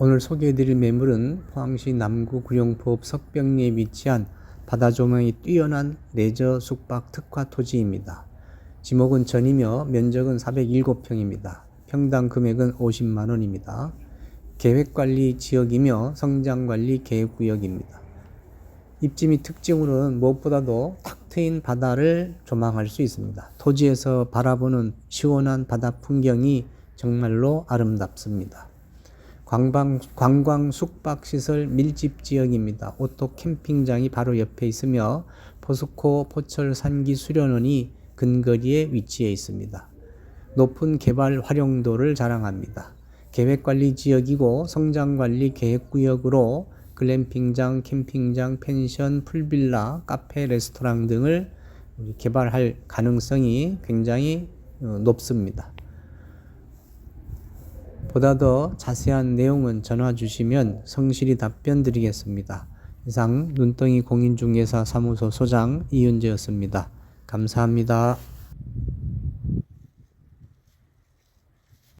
오늘 소개해드릴 매물은 포항시 남구 구룡포읍 석병리에 위치한 바다 조망이 뛰어난 레저 숙박 특화 토지입니다. 지목은 전이며 면적은 407평입니다. 평당 금액은 50만 원입니다. 계획관리 지역이며 성장관리 계획구역입니다. 입지 및 특징으로는 무엇보다도 탁 트인 바다를 조망할 수 있습니다. 토지에서 바라보는 시원한 바다 풍경이 정말로 아름답습니다. 관광, 관광 숙박 시설 밀집 지역입니다. 오토 캠핑장이 바로 옆에 있으며 포스코 포철 산기 수련원이 근거리에 위치해 있습니다. 높은 개발 활용도를 자랑합니다. 계획관리 지역이고 성장관리 계획구역으로 글램핑장, 캠핑장, 펜션, 풀빌라, 카페, 레스토랑 등을 개발할 가능성이 굉장히 어, 높습니다. 보다 더 자세한 내용은 전화 주시면 성실히 답변 드리겠습니다. 이상 눈덩이 공인중개사 사무소 소장 이윤재였습니다. 감사합니다.